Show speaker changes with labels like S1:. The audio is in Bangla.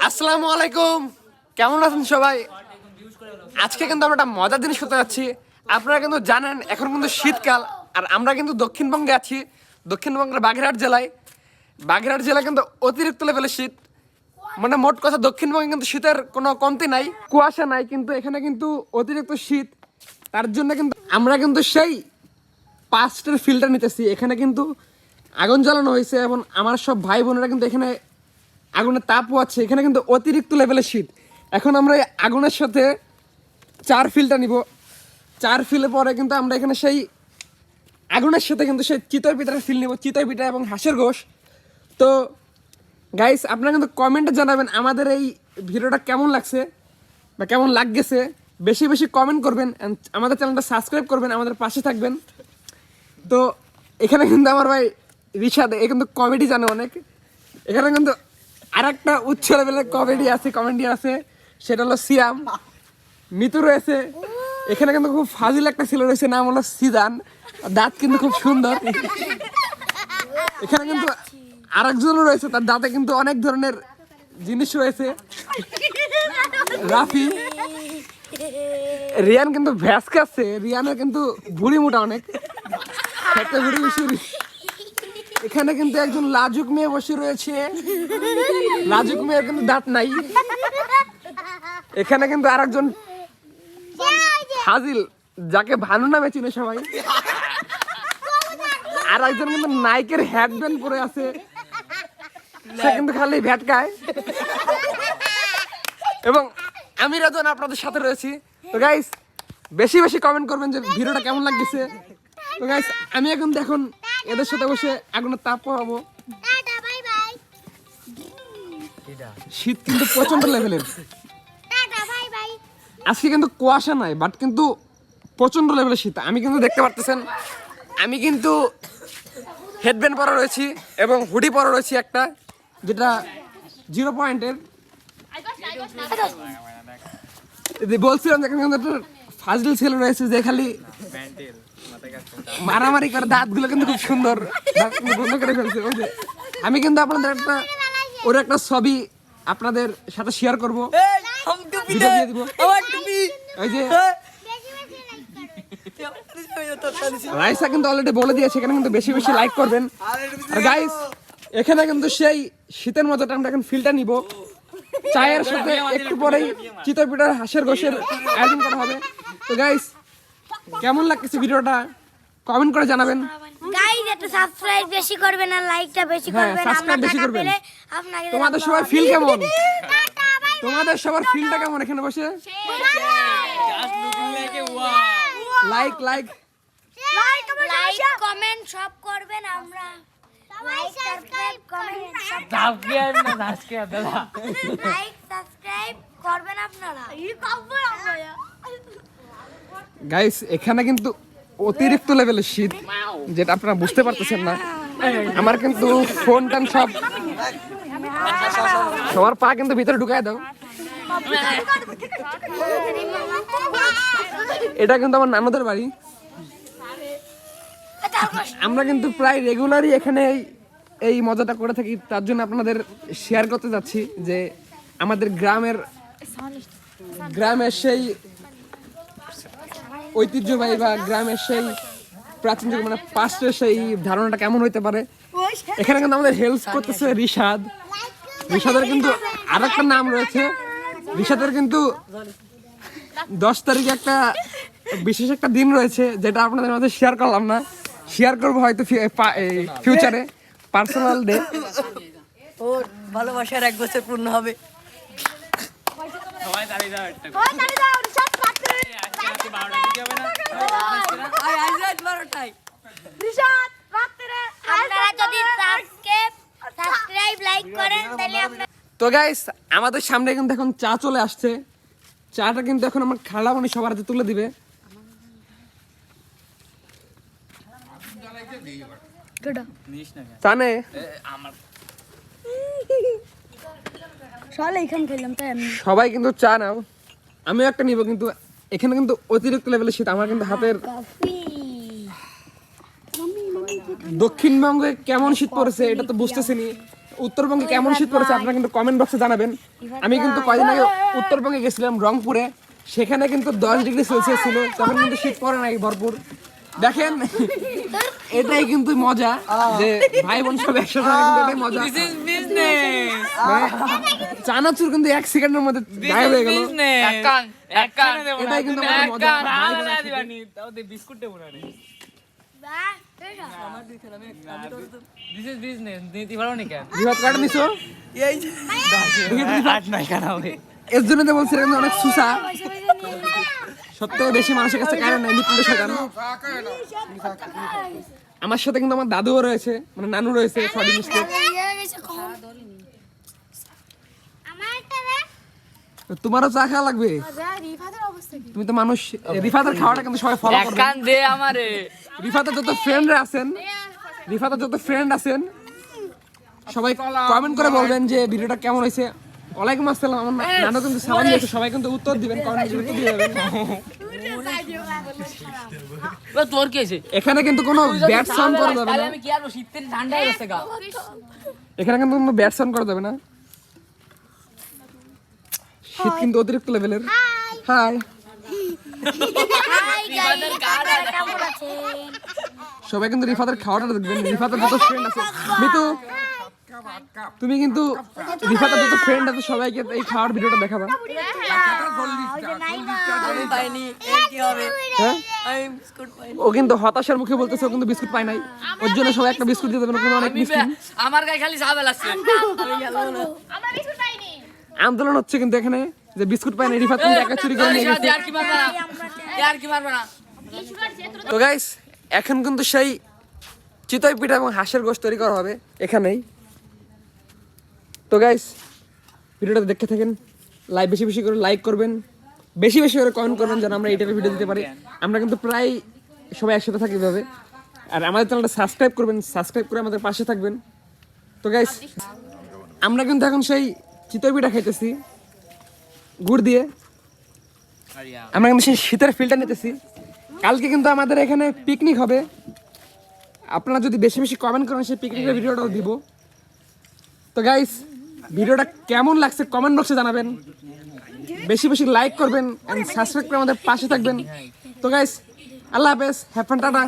S1: আসসালামু আলাইকুম। কেমন আছেন সবাই? আজকে কিন্তু আমরা একটা মজার জিনিস করতে যাচ্ছি। আপনারা কিন্তু জানেন, এখন কিন্তু শীতকাল, আর আমরা কিন্তু দক্ষিণবঙ্গে আছি। দক্ষিণবঙ্গের বাগেরহাট জেলায়। বাগেরহাট জেলায় কিন্তু অতিরিক্ত লেভেলের শীত। মানে মোট কথা, দক্ষিণবঙ্গে কিন্তু শীতের কোনো কমতি নাই, কুয়াশা নাই, কিন্তু এখানে কিন্তু অতিরিক্ত শীত। তার জন্য কিন্তু আমরা কিন্তু সেই পাস্টের ফিল্টার নিতেছি। এখানে কিন্তু আগুন জ্বালানো হয়েছে এবং আমার সব ভাই বোনেরা কিন্তু এখানে আগুনের তাপ আছে এখানে কিন্তু অতিরিক্ত লেভেলের শীত এখন আমরা এই আগুনের সাথে চার ফিলটা নিব। চার ফিলে পরে কিন্তু আমরা এখানে সেই আগুনের সাথে কিন্তু সেই চিতই পিঠার ফিল নিব, চিতই পিঠা এবং হাঁসের গোশ। তো গাইস আপনারা কিন্তু কমেন্টে জানাবেন আমাদের এই ভিডিওটা কেমন লাগছে বা কেমন লাগতেছে বেশি বেশি কমেন্ট করবেন আমাদের চ্যানেলটা সাবস্ক্রাইব করবেন, আমাদের পাশে থাকবেন। তো, এখানে কিন্তু আমার ভাই রিশাদ, এ কিন্তু কমেডি জানে অনেক। এখানে কিন্তু আর একটা উচ্চ লেভেলের কমেডি আছে কমেডি আছে, সেটা হলো সিয়াম। মিতু রয়েছে। এখানে কিন্তু খুব ফাজিল একটা ছেলে রয়েছে, নাম হলো সিদান দাঁত কিন্তু খুব সুন্দর। এখানে কিন্তু আরেকজনও রয়েছে, তার দাঁতে কিন্তু অনেক ধরনের জিনিস রয়েছে। রাফি। রিয়ান কিন্তু ভ্যাস খাচ্ছে রিয়ানের কিন্তু ভুড়ি মোটা অনেক। একটা ভুড়ি এখানে কিন্তু একজন লাজুক মেয়ে বসে রয়েছে। লাজুক মেয়ের কিন্তু দাঁত নাই। এখানে কিন্তু আর একজন হাজিল যাকে ভানু নামে চিনে সবাই। আর একজন কিন্তু নাইকের হেডব্যান্ড পরে আছে। সে কিন্তু খালি ভ্যাটকায় এবং আমি রাজন আপনাদের সাথে রয়েছি। তো গাইস বেশি বেশি কমেন্ট করবেন যে ভিডিওটা কেমন লাগছে তো গাইস আমি এখন দেখুন এদের সাথে বসে আগুনের তাপ পাবো
S2: টাটা বাই বাই।
S1: শীত কিন্তু প্রচণ্ড লেভেলের
S2: টাটা বাই বাই।
S1: আজকে কিন্তু কুয়াশা নাই বাট কিন্তু প্রচণ্ড লেভেলের শীত। আমি কিন্তু দেখতে পারতেছেন আমি কিন্তু হেডব্যান্ড পরা রয়েছি এবং হুডি পরা রয়েছি একটা যেটা জিরো পয়েন্টের বলছিলাম যে এখানে কিন্তু একটা ফাজল ছেলে রয়েছে যে খালি মারামারি করে দাঁতগুলো কিন্তু খুব সুন্দর। বন্ধ করে ফেলছে আমি কিন্তু আপনাদের একটা ওর একটা ছবি আপনাদের সাথে শেয়ার করব। ওই রাইসা কিন্তু অলরেডি বলে দিয়েছে এখানে কিন্তু বেশি বেশি লাইক করবেন। আর গাইস এখানে কিন্তু সেই শীতের মজাটা আমরা এখন ফিলটা নিব। চায়ের সাথে একটু পরেই চিতর হাঁসের গোসের আয়োজন করা হবে। তো গাইস কেমন লাগতেছে ভিডিওটা? কমেন্ট করে জানাবেন।
S2: গাইস একটা সাবস্ক্রাইব বেশি করবেন আর লাইকটা বেশি
S1: হ্যাঁ,
S2: করবেন আমরা
S1: বেশি
S2: টাকা
S1: করবেন।
S2: পেলে আপনাকে
S1: তোমাদের সবার ফিল কেমন? তোমাদের সবার ফিলটা কেমন এখানে বসে? লাইক লাইক
S2: লাইক কমেন্ট সব করবেন আমরা। লাইক সাবস্ক্রাইব কমেন্ট সব লাইক সাবস্ক্রাইব করবেন। আপনারা। এই করব আমরা
S1: গাইস এখানে কিন্তু অতিরিক্ত লেভেলের শীত যেটা আপনারা বুঝতে পারতেছেন না। আমার কিন্তু ফোন টান সব সবার পা কিন্তু ভিতরে ঢুকায় দাও। এটা কিন্তু আমার নানুদের বাড়ি। আমরা কিন্তু প্রায় রেগুলারই এখানে এই- মজাটা করে থাকি। তার জন্য আপনাদের শেয়ার করতে যাচ্ছি যে আমাদের গ্রামের গ্রামের সেই ঐতিহ্যবাহী বা গ্রামের সেই প্রাচীন যুগ মানে পাস্টের সেই ধারণাটা কেমন হইতে পারে? এখানে কিন্তু আমাদের হেল্প করতেছে রিশাদ। রিশাদের কিন্তু আর একটা নাম রয়েছে। রিশাদের কিন্তু দশ তারিখে একটা বিশেষ একটা দিন রয়েছে যেটা আপনাদের মধ্যে শেয়ার করলাম না। শেয়ার করব হয়তো ফিউচারে পার্সোনাল ডে
S3: ওর ভালোবাসার এক বছর পূর্ণ হবে। আয় আজ রাত বারোটায়
S2: আপনারা যদি সাবস্ক্রাইব সাবস্ক্রাইব লাইক করেন তাহলে আপনারা
S1: তো গাইস আমাদের সামনে কিন্তু এখন চা চলে আসছে। চাটা কিন্তু এখন আমার খালা মনি সবার হাতে তুলে দিবে। চা নে
S2: সকালে এখানে খেলাম তাই আমি
S1: সবাই কিন্তু চা নাও। আমিও একটা নিব কিন্তু এখানে কিন্তু অতিরিক্ত লেভেলের শীত আমার কিন্তু হাতের দক্ষিণবঙ্গে কেমন শীত পড়েছে এটা তো বুঝতেছি নি। উত্তরবঙ্গে কেমন শীত পড়েছে আপনারা কিন্তু কমেন্ট বক্সে জানাবেন। আমি কিন্তু কয়দিন আগে উত্তরবঙ্গে গেছিলাম রংপুরে। সেখানে কিন্তু দশ ডিগ্রি সেলসিয়াস ছিল তখন কিন্তু শীত পড়ে নাই ভরপুর। দেখেন এটাই কিন্তু মজা যে ভাই বোন সব একসাথে এটাই মজা। চানাচুর কিন্তু এক সেকেন্ডের মধ্যে গায়েব হয়ে গেল। এটাই কিন্তু মজা। এর জন্য তো বলছি কিন্তু অনেক সুসা বেশি মানুষের কাছে নাই আমার সাথে কিন্তু আমার দাদুও রয়েছে মানে নানু রয়েছে
S2: আমার একটা দে।
S1: তোমারও চা খাওয়া লাগবে? তুমি তো মানুষ রিফাতের খাওয়াটা কিন্তু সবাই ফলো করবে।
S4: কান দে আমারে।
S1: রিফাতের যত ফ্রেন্ডরা আছেন রিফাতের যত ফ্রেন্ড আছেন সবাই কমেন্ট করে বলবেন যে ভিডিওটা কেমন হয়েছে? ওয়ালাইকুম আসসালাম আমার না- নানু কিন্তু সালাম দিয়েছে সবাই কিন্তু উত্তর দিবেন কমেন্ট উত্তর দিয়ে যাবেন।
S4: তোর কি আছে
S1: এখানে কিন্তু কোনো ব্যাট সাউন্ড করা যাবে না।
S4: আমি কি আর শীতের ঠান্ডা হয়ে গেছে গা।
S1: এখানে কিন্তু কোনো ব্যাট সাউন্ড করা যাবে না। শীত কিন্তু অতিরিক্ত লেভেলের হাই সবাই কিন্তু রিফাতের খাওয়াটা দেখবেন। রিফাতের যত ফ্রেন্ড আছে। মিতু তুমি কিন্তু রিফাতের যত ফ্রেন্ড আছে সবাইকে এই খাওয়ার ভিডিওটা দেখাবা। হ্যাঁ? ও কিন্তু হতাশার মুখে বলতেছে ও কিন্তু বিস্কুট পায় নাই। ওর জন্য সবাই একটা বিস্কুট দিয়ে দেবেন কিন্তু অনেক
S4: আমি আমার গায়ে খালি সাবেল আছে।
S1: আন্দোলন হচ্ছে কিন্তু এখানে যে বিস্কুট পায় না, রিফাত কিন্তু একা চুরি করে নিয়ে গেছে। তো গাইস এখন কিন্তু সেই চিতই পিঠা এবং হাঁসের গোশ তৈরি করা হবে এখানেই। তো গাইস ভিডিওটা দেখতে থাকেন লাইক বেশি বেশি করে লাইক করবেন, বেশি বেশি করে কমেন্ট করবেন যেন আমরা এই টাইপের ভিডিও দিতে পারি। আমরা কিন্তু প্রায় সবাই একসাথে থাকি এভাবে। আর আমাদের চ্যানেলটা সাবস্ক্রাইব করবেন সাবস্ক্রাইব করে আমাদের পাশে থাকবেন। তো গাইস আমরা কিন্তু এখন সেই চিতই পিঠা খাইতেছি, গুড় দিয়ে। আমরা কিন্তু সেই শীতের ফিলটা নিতেছি। কালকে কিন্তু আমাদের এখানে পিকনিক হবে। আপনারা যদি বেশি বেশি কমেন্ট করেন, সেই পিকনিকের ভিডিওটাও দিব। তো গাইস ভিডিওটা কেমন লাগছে কমেন্ট বক্সে জানাবেন। বেশি বেশি লাইক করবেন এন্ড সাবস্ক্রাইব করে আমাদের পাশে থাকবেন। তো গাইস আল্লাহ হাফেজ হ্যাভ টাটা।